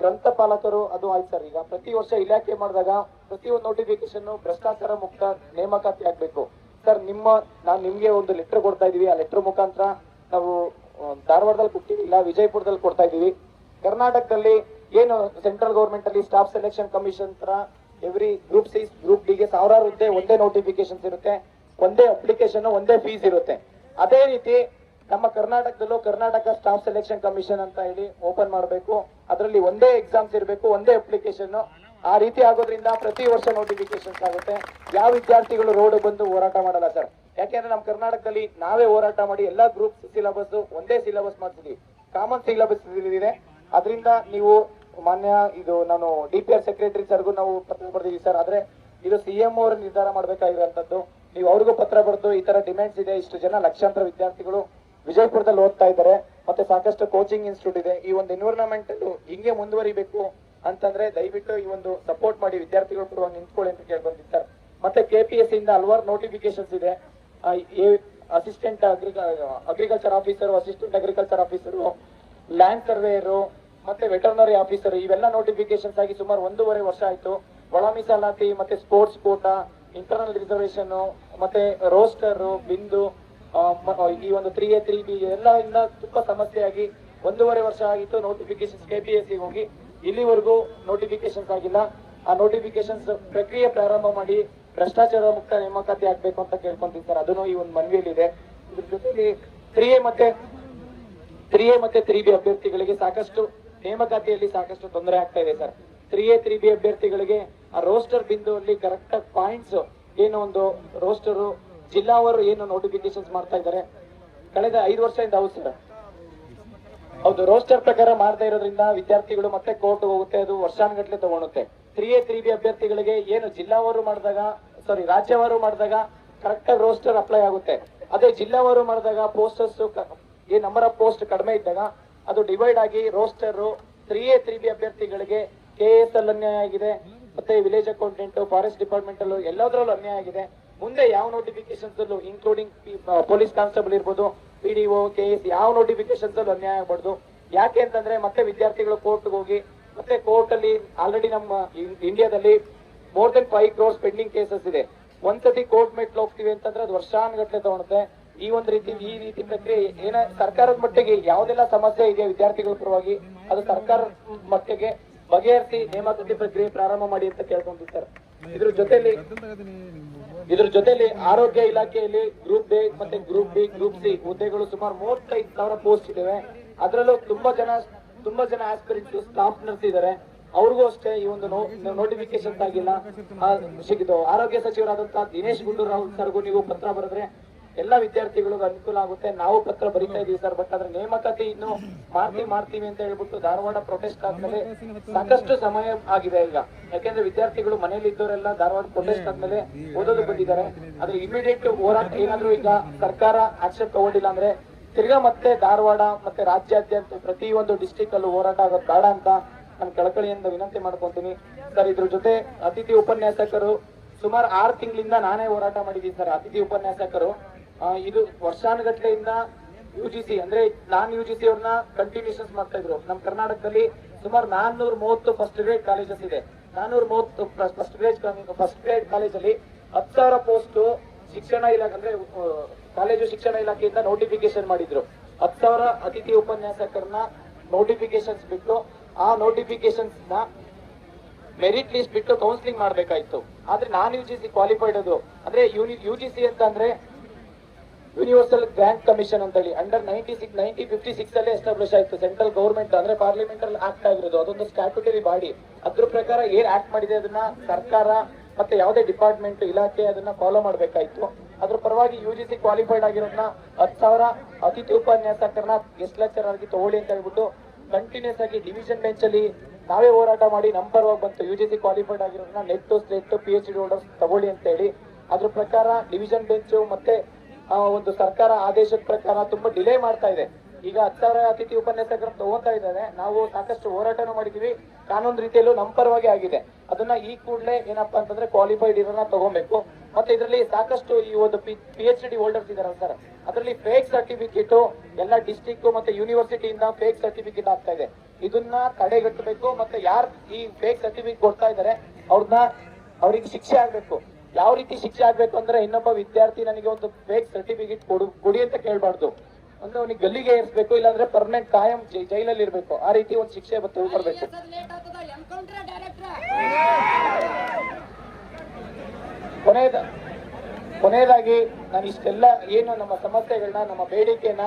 ಗ್ರಂಥಪಾಲಕರು, ಅದು ಆಯ್ತು ಸರ್, ಈಗ ಪ್ರತಿ ವರ್ಷ ಇಲಾಖೆ ಮಾಡಿದಾಗ ಪ್ರತಿಯೊಂದು ನೋಟಿಫಿಕೇಶನ್ ಭ್ರಷ್ಟಾಚಾರ ಮುಕ್ತ ನೇಮಕಾತಿ ಆಗ್ಬೇಕು. ಸರ್, ನಿಮ್ಮ, ನಾನು ನಿಮ್ಗೆ ಒಂದು ಲೆಟರ್ ಕೊಡ್ತಾ ಇದೀವಿ. ಆ ಲೆಟರ್ ಮುಖಾಂತರ ನಾವು ಧಾರವಾಡದಲ್ಲಿ ಧಾರವಾಡದಲ್ಲಿ ಇಲ್ಲ ವಿಜಯಪುರದಲ್ಲಿ ಕೊಡ್ತಾ ಇದೀವಿ. ಕರ್ನಾಟಕದಲ್ಲಿ ಏನು ಸೆಂಟ್ರಲ್ ಗೌರ್ಮೆಂಟ್ ಅಲ್ಲಿ ಸ್ಟಾಫ್ ಸೆಲೆಕ್ಷನ್ ಕಮಿಷನ್ ತರ ಎವ್ರಿ ಗ್ರೂಪ್ ಸಿ ಗ್ರೂಪ್ ಡಿಗೆ ಸಾವಿರಾರು ಹುದ್ದೆ ಒಂದೇ ನೋಟಿಫಿಕೇಶನ್ಸ್ ಇರುತ್ತೆ, ಒಂದೇ ಅಪ್ಲಿಕೇಶನ್ ಒಂದೇ ಫೀಸ್ ಇರುತ್ತೆ. ಅದೇ ರೀತಿ ನಮ್ಮ ಕರ್ನಾಟಕದಲ್ಲೂ ಕರ್ನಾಟಕ ಸ್ಟಾಫ್ ಸೆಲೆಕ್ಷನ್ ಕಮಿಷನ್ ಅಂತ ಹೇಳಿ ಓಪನ್ ಮಾಡಬೇಕು. ಅದರಲ್ಲಿ ಒಂದೇ ಎಕ್ಸಾಮ್ಸ್ ಇರಬೇಕು, ಒಂದೇ ಅಪ್ಲಿಕೇಶನ್ ಆ ರೀತಿ ಆಗೋದ್ರಿಂದ ಪ್ರತಿ ವರ್ಷ ನೋಟಿಫಿಕೇಶನ್ಸ್ ಆಗುತ್ತೆ. ಯಾವ ವಿದ್ಯಾರ್ಥಿಗಳು ರೋಡ್ ಬಂದು ಹೋರಾಟ ಮಾಡಲ್ಲ ಸರ್ ಯಾಕೆಂದ್ರೆ ನಮ್ಮ ಕರ್ನಾಟಕದಲ್ಲಿ ನಾವೇ ಹೋರಾಟ ಮಾಡಿ ಎಲ್ಲಾ ಗ್ರೂಪ್ ಸಿಲೆಬಸ್ ಒಂದೇ ಸಿಲೆಬಸ್ ಮಾಡ್ತೀವಿ ಕಾಮನ್ ಸಿಲೆಬಸ್ ಇದೆ ಅದರಿಂದ ನೀವು ಮಾನ್ಯ ಇದು ನಾನು ಡಿ ಪಿ ಆರ್ ಸೆಕ್ರೆಟರಿ ಸರ್ಗೂ ನಾವು ಪತ್ರ ಬರ್ದಿದ್ವಿ ಸರ್. ಆದ್ರೆ ಇದು ಸಿ ಎಂ ಅವರು ನಿರ್ಧಾರ ಮಾಡ್ಬೇಕಾಗಿರುವಂತದ್ದು ನೀವು ಅವ್ರಿಗೂ ಪತ್ರ ಬರೆದು ಈ ತರ ಡಿಮ್ಯಾಂಡ್ಸ್ ಇದೆ, ಇಷ್ಟು ಜನ ಲಕ್ಷಾಂತರ ವಿದ್ಯಾರ್ಥಿಗಳು ವಿಜಯಪುರದಲ್ಲಿ ಓದ್ತಾ ಇದ್ದಾರೆ. ಮತ್ತೆ ಸಾಕಷ್ಟು ಕೋಚಿಂಗ್ ಇನ್ಸ್ಟಿಟ್ಯೂಟ್ ಇದೆ. ಈ ಒಂದು ಎನ್ವಿರಾನ್ಮೆಂಟ್ ಹಿಂಗೆ ಮುಂದುವರಿಬೇಕು ಅಂತಂದ್ರೆ ದಯವಿಟ್ಟು ಈ ಒಂದು ಸಪೋರ್ಟ್ ಮಾಡಿ ವಿದ್ಯಾರ್ಥಿಗಳು ಕೂಡ ನಿಂತ್ಕೊಳ್ಳಿ ಅಂತ ಕೇಳ್ಕೊಂತೀನಿ ಸರ್. ಮತ್ತೆ ಎಸ್ ಇಂದ ಹಲವಾರು ನೋಟಿಫಿಕೇಶನ್ಸ್ ಇದೆ. Assistant agriculture officer assistant agriculture officer land surveyor ಮತ್ತೆ ವೆಟರ್ನರಿ ಆಫೀಸರ್, ಇವೆಲ್ಲ ನೋಟಿಫಿಕೇಶನ್ಸ್ ಆಗಿ ಸುಮಾರು ಒಂದೂವರೆ ವರ್ಷ ಆಯ್ತು. ಒಳ ಮೀಸಲಾತಿ ಮತ್ತೆ ಸ್ಪೋರ್ಟ್ಸ್ ಕೋಟಾ ಇಂಟರ್ನಲ್ ರಿಸರ್ವೇಶನ್ ಮತ್ತೆ ರೋಸ್ಟರ್ ಬಿಂದು ಈ ಒಂದು ತ್ರೀ ಎ ತ್ರೀ ಬಿ ಎಲ್ಲ ಇಂದ ತುಂಬಾ ಸಮಸ್ಯೆ ಆಗಿ ಒಂದೂವರೆ ವರ್ಷ ಆಗಿತ್ತು ನೋಟಿಫಿಕೇಶನ್ಸ್ ಕೆ ಪಿ ಎಸ್ ಹೋಗಿ. ಇಲ್ಲಿವರೆಗೂ ನೋಟಿಫಿಕೇಶನ್ಸ್ ಆಗಿಲ್ಲ. ಆ ನೋಟಿಫಿಕೇಶನ್ಸ್ ಪ್ರಕ್ರಿಯೆ ಪ್ರಾರಂಭ ಮಾಡಿ ಭ್ರಷ್ಟಾಚಾರ ಮುಕ್ತ ನೇಮಕಾತಿ ಆಗ್ಬೇಕು ಅಂತ ಕೇಳ್ಕೊಂತೀನಿ ಸರ್. ಅದನ್ನು ಈ ಒಂದು ಮನವಿಯಲ್ಲಿದೆ ಇದ್ರ ಜೊತೆಗೆ ತ್ರೀ ಎ ಮತ್ತೆ ತ್ರೀ ಎ ಮತ್ತೆ ತ್ರೀ ಬಿ ಅಭ್ಯರ್ಥಿಗಳಿಗೆ ಸಾಕಷ್ಟು ನೇಮಕಾತಿಯಲ್ಲಿ ಸಾಕಷ್ಟು ತೊಂದರೆ ಆಗ್ತಾ ಇದೆ sir. Three A three B ಅಭ್ಯರ್ಥಿಗಳಿಗೆ ಆ ರೋಸ್ಟರ್ ಬಿಂದುವಲ್ಲಿ ಕರೆಕ್ಟ್ ಆಗಿ ಪಾಯಿಂಟ್ಸ್ ಏನು ಒಂದು ರೋಸ್ಟರ್ ಜಿಲ್ಲಾವರು ಏನು ನೋಟಿಫಿಕೇಶನ್ಸ್ ಮಾಡ್ತಾ ಇದ್ದಾರೆ. ಕಳೆದ ಐದು ವರ್ಷದಿಂದ ಹೌದು ಸರ್. ಹೌದು ರೋಸ್ಟರ್ ಪ್ರಕಾರ ಮಾಡ್ತಾ ಇರೋದ್ರಿಂದ ವಿದ್ಯಾರ್ಥಿಗಳು ಮತ್ತೆ ಕೋರ್ಟ್ ಹೋಗುತ್ತೆ, ಅದು ವರ್ಷಾನುಗಟ್ಲೆ ತಗೊಳುತ್ತೆ. ತ್ರೀ ಎ ತ್ರೀ ಬಿ ಅಭ್ಯರ್ಥಿಗಳಿಗೆ ಏನು ಜಿಲ್ಲಾವರು ಮಾಡಿದಾಗ ಸಾರಿ ರಾಜ್ಯವಾರು ಮಾಡಿದಾಗ ಕರೆಕ್ಟ್ ಆಗಿ ರೋಸ್ಟರ್ ಅಪ್ಲೈ ಆಗುತ್ತೆ. ಅದೇ ಜಿಲ್ಲಾವಾರು ಮಾಡಿದಾಗ ಪೋಸ್ಟರ್ಸ್ ಏನ್ ನಂಬರ್ ಆಫ್ ಪೋಸ್ಟ್ ಕಡಿಮೆ ಇದ್ದಾಗ ಅದು ಡಿವೈಡ್ ಆಗಿ roster three A three B ಅಭ್ಯರ್ಥಿಗಳಿಗೆ ಕೆ ಎಸ್ ಅಲ್ಲಿ ಅನ್ಯಾಯ ಆಗಿದೆ. ಮತ್ತೆ ವಿಲೇಜ್ ಅಕೌಂಟೆಂಟ್ ಫಾರೆಸ್ಟ್ ಡಿಪಾರ್ಟ್ಮೆಂಟ್ ಅಲ್ಲೂ ಎಲ್ಲದರಲ್ಲೂ ಅನ್ಯಾಯ ಆಗಿದೆ. ಮುಂದೆ ಯಾವ ನೋಟಿಫಿಕೇಶನ್ಸ್ ಅಲ್ಲೂ ಇನ್ಕ್ಲೂಡಿಂಗ್ ಪೊಲೀಸ್ ಕಾನ್ಸ್ಟೇಬಲ್ ಇರ್ಬೋದು B D O K S ಯಾವ ನೋಟಿಫಿಕೇಶನ್ಸ್ ಅಲ್ಲೂ ಅನ್ಯಾಯ ಆಗಬಾರ್ದು. ಯಾಕೆ ಅಂತಂದ್ರೆ ಮತ್ತೆ ವಿದ್ಯಾರ್ಥಿಗಳು ಕೋರ್ಟ್ಗೆ ಹೋಗಿ, ಮತ್ತೆ ಕೋರ್ಟ್ ಅಲ್ಲಿ ಆಲ್ರೆಡಿ ನಮ್ಮ ಇಂಡಿಯಾದಲ್ಲಿ more than five crores pending cases ಇದೆ. ಒಂದ್ಸತಿ ಕೋರ್ಟ್ ಮೆಟ್ಲು ಹೋಗ್ತೀವಿ ಅಂತಂದ್ರೆ ಅದು ವರ್ಷಾನುಗಟ್ಲೆ ತಗೊಳುತ್ತೆ. ಈ ಒಂದು ರೀತಿ ಈ ರೀತಿ ಪ್ರಕ್ರಿಯೆ ಏನ ಸರ್ಕಾರದ ಮಟ್ಟಿಗೆ ಯಾವ್ದೆಲ್ಲ ಸಮಸ್ಯೆ ಇದೆ ವಿದ್ಯಾರ್ಥಿಗಳ ಪರವಾಗಿ ಅದು ಸರ್ಕಾರ ಮಟ್ಟಿಗೆ ಬಗೆಹರಿಸಿ ನೇಮಕಾತಿ ಪ್ರಕ್ರಿಯೆ ಪ್ರಾರಂಭ ಮಾಡಿ ಅಂತ ಕೇಳ್ಕೊಂಡಿರ್ತಾರೆ ಇದ್ರ ಜೊತೆಲಿ ಇದ್ರ ಜೊತೆಯಲ್ಲಿ ಆರೋಗ್ಯ ಇಲಾಖೆಯಲ್ಲಿ ಗ್ರೂಪ್ ಎ ಮತ್ತೆ ಗ್ರೂಪ್ ಬಿ ಗ್ರೂಪ್ ಸಿ ಹುದ್ದೆಗಳು ಸುಮಾರು ಮೂವತ್ತೈದು ಸಾವಿರ ಪೋಸ್ಟ್ ಇದಾವೆ. ಅದರಲ್ಲೂ ತುಂಬಾ ಜನ ತುಂಬಾ ಜನ ಆಸ್ಪಿರೆಂಟ್ ಸ್ಟಾಫ್ ನರ್ಸ್ ಇದಾರೆ. ಅವ್ರಿಗೂ ಅಷ್ಟೇ ಈ ಒಂದು ನೋಟಿಫಿಕೇಶನ್ ಆಗಿಲ್ಲ. ಆ, ಸಿಕ್ಕಿದ್ದು. ಆರೋಗ್ಯ ಸಚಿವರಾದಂತಹ ದಿನೇಶ್ ಗುಂಡೂರಾವ್ ಸರ್ಗೂ ನೀವು ಪತ್ರ ಬರೆದ್ರೆ ಎಲ್ಲಾ ವಿದ್ಯಾರ್ಥಿಗಳಿಗೂ ಅನುಕೂಲ ಆಗುತ್ತೆ. ನಾವು ಪತ್ರ ಬರಿತಾ ಇದೀವಿ ಸರ್ ಬಟ್ ಅದ್ರ ನೇಮಕಾತಿ ಇನ್ನು ಮಾಡ್ತೀವಿ ಮಾಡ್ತೀವಿ ಅಂತ ಹೇಳ್ಬಿಟ್ಟು ಧಾರವಾಡ ಪ್ರೊಟೆಸ್ಟ್ ಆದ್ಮೇಲೆ ಸಾಕಷ್ಟು ಸಮಯ ಆಗಿದೆ ಈಗ. ಯಾಕೆಂದ್ರೆ ವಿದ್ಯಾರ್ಥಿಗಳು ಮನೆಯಲ್ಲಿ ಇದ್ದವರೆಲ್ಲ ಧಾರವಾಡ ಪ್ರೊಟೆಸ್ಟ್ ಆದ್ಮೇಲೆ ಓದೋದು ಬಂದಿದ್ದಾರೆ. ಅದ್ರ ಇಮಿಡಿಯೇಟ್ ಹೋರಾಟ ಏನಾದ್ರೂ ಈಗ ಸರ್ಕಾರ ಆಕ್ಷನ್ ತಗೊಂಡಿಲ್ಲ ಅಂದ್ರೆ ತಿರ್ಗಾ ಮತ್ತೆ ಧಾರವಾಡ ಮತ್ತೆ ರಾಜ್ಯಾದ್ಯಂತ ಪ್ರತಿ ಒಂದು ಡಿಸ್ಟಿಕ್ ಅಲ್ಲೂ ಹೋರಾಟ ಆಗೋದು ಬೇಡ ಅಂತ ನಾನು ಕಳಕಳಿಯಿಂದ ವಿನಂತಿ ಮಾಡ್ಕೊಂತೀನಿ. ಸರ್, ಇದ್ರ ಜೊತೆ ಅತಿಥಿ ಉಪನ್ಯಾಸಕರು ಸುಮಾರು ಆರು ತಿಂಗಳಿಂದ ನಾನೇ ಹೋರಾಟ ಮಾಡಿದ್ದೀನಿ ಸರ್. ಅತಿಥಿ ಉಪನ್ಯಾಸಕರು ಇದು ವರ್ಷಾನುಗಟ್ಲೆಯಿಂದ ಯು ಜಿ ಸಿ ಅಂದ್ರೆ ನಾನ್ ಯು ಜಿ ಸಿ ಅವ್ರನ್ನ ಕಂಟಿನ್ಯೂಷನ್ಸ್ ಮಾಡ್ತಾ ಇದ್ರು. ನಮ್ಮ ಕರ್ನಾಟಕದಲ್ಲಿ ಸುಮಾರು ನಾನ್ನೂರ ಮೂವತ್ತು ಫಸ್ಟ್ ಗ್ರೇಡ್ ಕಾಲೇಜಸ್ ಇದೆ. ನಾನ್ನೂರ ಮೂವತ್ತು ಫಸ್ಟ್ ಗ್ರೇಡ್ ಫಸ್ಟ್ ಗ್ರೇಡ್ ಕಾಲೇಜಲ್ಲಿ ಹತ್ತು ಸಾವಿರ ಪೋಸ್ಟ್ ಶಿಕ್ಷಣ ಇಲಾಖೆ, ಅಂದ್ರೆ ಕಾಲೇಜು ಶಿಕ್ಷಣ ಇಲಾಖೆಯಿಂದ ನೋಟಿಫಿಕೇಶನ್ ಮಾಡಿದ್ರು. ಹತ್ತು ಸಾವಿರ ಅತಿಥಿ ಉಪನ್ಯಾಸಕರನ್ನ ನೋಟಿಫಿಕೇಶನ್ಸ್ ಬಿಟ್ಟು ಆ ನೋಟಿಫಿಕೇಶನ್ಸ್ನ ಮೆರಿಟ್ ಲಿಸ್ಟ್ ಬಿಟ್ಟು ಕೌನ್ಸಿಲಿಂಗ್ ಮಾಡ್ಬೇಕಾಯ್ತು. ಆದ್ರೆ non U G C qualified ಅದು. ಅಂದ್ರೆ ಯು ಜಿ ಸಿ ಅಂತ ಅಂದ್ರೆ ಯೂನಿವರ್ಸಲ್ ಗ್ರಾಂಟ್ ಕಮಿಷನ್ ಅಂತ ಹೇಳಿ under ninety six ninety fifty six ಅಲ್ಲೇ ಎಸ್ಟಾಬ್ಲಿಷ್ ಆಯ್ತು. ಸೆಂಟ್ರಲ್ ಗೌರ್ಮೆಂಟ್ ಅಂದ್ರೆ ಪಾರ್ಲಿಮೆಂಟಲ್ಲಿ ಆಕ್ಟ್ ಆಗಿರೋದು. ಅದೊಂದು ಸ್ಟ್ಯಾಟ್ಯುಟರಿ ಬಾಡಿ ಅದ್ರ ಪ್ರಕಾರ ಏನ್ ಆಕ್ಟ್ ಮಾಡಿದೆ ಅದನ್ನ ಸರ್ಕಾರ ಮತ್ತೆ ಯಾವುದೇ ಡಿಪಾರ್ಟ್ಮೆಂಟ್ ಇಲಾಖೆ ಅದನ್ನ ಫಾಲೋ ಮಾಡಬೇಕಾಯ್ತು. ಅದ್ರ ಪರವಾಗಿ ಯು ಜಿ ಸಿ ಕ್ವಾಲಿಫೈಡ್ ಆಗಿರೋದನ್ನ ಹತ್ತು ಸಾವಿರ ಅತಿಥಿ ಉಪನ್ಯಾಸಕರನ್ನ ಗೆಸ್ಟ್ ಲೆಕ್ಚರ್ ಆಗಿ ತಗೊಳ್ಳಿ ಅಂತ ಹೇಳ್ಬಿಟ್ಟು ಕಂಟಿನ್ಯೂಸ್ ಆಗಿ ಡಿವಿಷನ್ ಬೆಂಚ್ ಅಲ್ಲಿ ನಾವೇ ಹೋರಾಟ ಮಾಡಿ ನಂಬರ್ ಹೋಗಿ ಬಂತು. U G C qualified ಆಗಿರೋದನ್ನ NET state P H D holders ತಗೊಳ್ಳಿ ಅಂತ ಹೇಳಿ. ಅದ್ರ ಪ್ರಕಾರ ಡಿವಿಷನ್ ಬೆಂಚು ಮತ್ತೆ ಒಂದು ಸರ್ಕಾರ ಆದೇಶದ ಪ್ರಕಾರ ತುಂಬಾ ಡಿಲೇ ಮಾಡ್ತಾ ಇದೆ. ಈಗ ಹತ್ತು ಸಾವಿರ ಅತಿಥಿ ಉಪನ್ಯಾಸಕರನ್ನು ತಗೊಂತಾ ಇದ್ದಾರೆ. ನಾವು ಸಾಕಷ್ಟು ಹೋರಾಟನೂ ಮಾಡಿದೀವಿ ಕಾನೂನು ರೀತಿಯಲ್ಲೂ ನಮ್ಮ ಪರವಾಗಿ ಆಗಿದೆ. ಅದನ್ನ ಈ ಕೂಡಲೇ ಏನಪ್ಪಾ ಅಂತಂದ್ರೆ ಕ್ವಾಲಿಫೈಡ್ ಇರೋನ ತಗೋಬೇಕು ಮತ್ತೆ ಇದರಲ್ಲಿ ಸಾಕಷ್ಟು ಈ ಒಂದು ಪಿ ಎಚ್ ಡಿ ಹೋಲ್ಡರ್ಸ್ ಇದಾರೆ ಸರ್ ಅದರಲ್ಲಿ ಫೇಕ್ ಸರ್ಟಿಫಿಕೇಟ್ ಎಲ್ಲ ಡಿಸ್ಟಿಕ್ ಮತ್ತೆ ಯೂನಿವರ್ಸಿಟಿಯಿಂದ ಫೇಕ್ ಸರ್ಟಿಫಿಕೇಟ್ ಆಗ್ತಾ ಇದೆ. ಇದನ್ನ ತಡೆಗಟ್ಟಬೇಕು. ಮತ್ತೆ ಯಾರು ಈ ಫೇಕ್ ಸರ್ಟಿಫಿಕೇಟ್ ಕೊಡ್ತಾ ಇದ್ದಾರೆ, ಅವ್ರನ್ನ ಅವ್ರಿಗೆ ಶಿಕ್ಷೆ ಆಗ್ಬೇಕು. ಯಾವ ರೀತಿ ಶಿಕ್ಷೆ ಆಗ್ಬೇಕು ಅಂದ್ರೆ ಇನ್ನೊಬ್ಬ ವಿದ್ಯಾರ್ಥಿ ನನಗೆ ಒಂದು ಫೇಕ್ ಸರ್ಟಿಫಿಕೇಟ್ ಕೊಡು ಕೊಡಿ ಅಂತ ಕೇಳಬಾರ್ದು. ಅಂದ್ರೆ ಅವನಿಗೆ ಗಲ್ಲಿಗೆ ಏರಿಸಬೇಕು ಇಲ್ಲಾಂದ್ರೆ ಪರ್ಮನೆಂಟ್ ಕಾಯಂ ಜೈಲಲ್ಲಿ ಇರ್ಬೇಕು. ಆ ರೀತಿ ಒಂದು ಶಿಕ್ಷೆ ಬರ್ಬೇಕು ಕೊನೆಯದ ಕೊನೆಯದಾಗಿ ನಾನು ಇಷ್ಟೆಲ್ಲ ಏನು ನಮ್ಮ ಸಮಸ್ಯೆಗಳನ್ನ ನಮ್ಮ ಬೇಡಿಕೆನ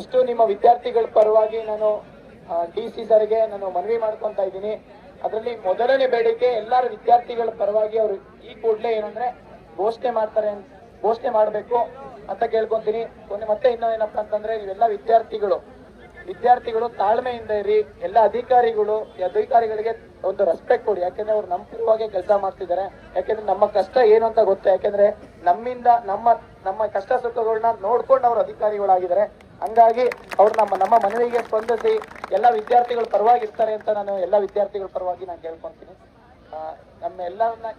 ಇಷ್ಟು ನಿಮ್ಮ ವಿದ್ಯಾರ್ಥಿಗಳ ಪರವಾಗಿ ನಾನು ಡಿ ಸಿ ಸರ್ಗೆ ನಾನು ಮನವಿ ಮಾಡ್ಕೊತಾ ಇದ್ದೀನಿ. ಅದರಲ್ಲಿ ಮೊದಲನೇ ಬೇಡಿಕೆ ಎಲ್ಲರ ವಿದ್ಯಾರ್ಥಿಗಳ ಪರವಾಗಿ ಅವರು ಈ ಕೂಡಲೇ ಏನಂದ್ರೆ ಘೋಷಣೆ ಮಾಡ್ತಾರೆ ಘೋಷಣೆ ಮಾಡಬೇಕು ಅಂತ ಕೇಳ್ಕೊಂತೀನಿ. ಕೊನೆ ಮತ್ತೆ ಇನ್ನೂ ಏನಪ್ಪ ಅಂತಂದ್ರೆ ಇವೆಲ್ಲ ವಿದ್ಯಾರ್ಥಿಗಳು. ವಿದ್ಯಾರ್ಥಿಗಳು ತಾಳ್ಮೆಯಿಂದ ಇರಿ, ಎಲ್ಲ ಅಧಿಕಾರಿಗಳು ಅಧಿಕಾರಿಗಳಿಗೆ ಒಂದು ರೆಸ್ಪೆಕ್ಟ್ ಕೊಡಿ. ಯಾಕೆಂದ್ರೆ ಅವ್ರು ನಮ್ಮ ಪರವಾಗಿ ಕೆಲಸ ಮಾಡ್ತಿದ್ದಾರೆ. ಯಾಕೆಂದ್ರೆ ನಮ್ಮ ಕಷ್ಟ ಏನು ಅಂತ ಗೊತ್ತು. ಯಾಕೆಂದ್ರೆ ನಮ್ಮಿಂದ ನಮ್ಮ ನಮ್ಮ ಕಷ್ಟ ಸುಖಗಳನ್ನ ನೋಡ್ಕೊಂಡು ಅವ್ರು ಅಧಿಕಾರಿಗಳಾಗಿದ್ದಾರೆ. ಹಂಗಾಗಿ ಅವ್ರು ನಮ್ಮ ನಮ್ಮ ಮನವಿಗೆ ಸ್ಪಂದಿಸಿ ಎಲ್ಲ ವಿದ್ಯಾರ್ಥಿಗಳ ಪರವಾಗಿ ಇರ್ತಾರೆ ಅಂತ ನಾನು ಎಲ್ಲ ವಿದ್ಯಾರ್ಥಿಗಳ ಪರವಾಗಿ ನಾನು ಕೇಳ್ಕೊತೀನಿ ನಮ್ಮ ಎಲ್ಲರನ್ನ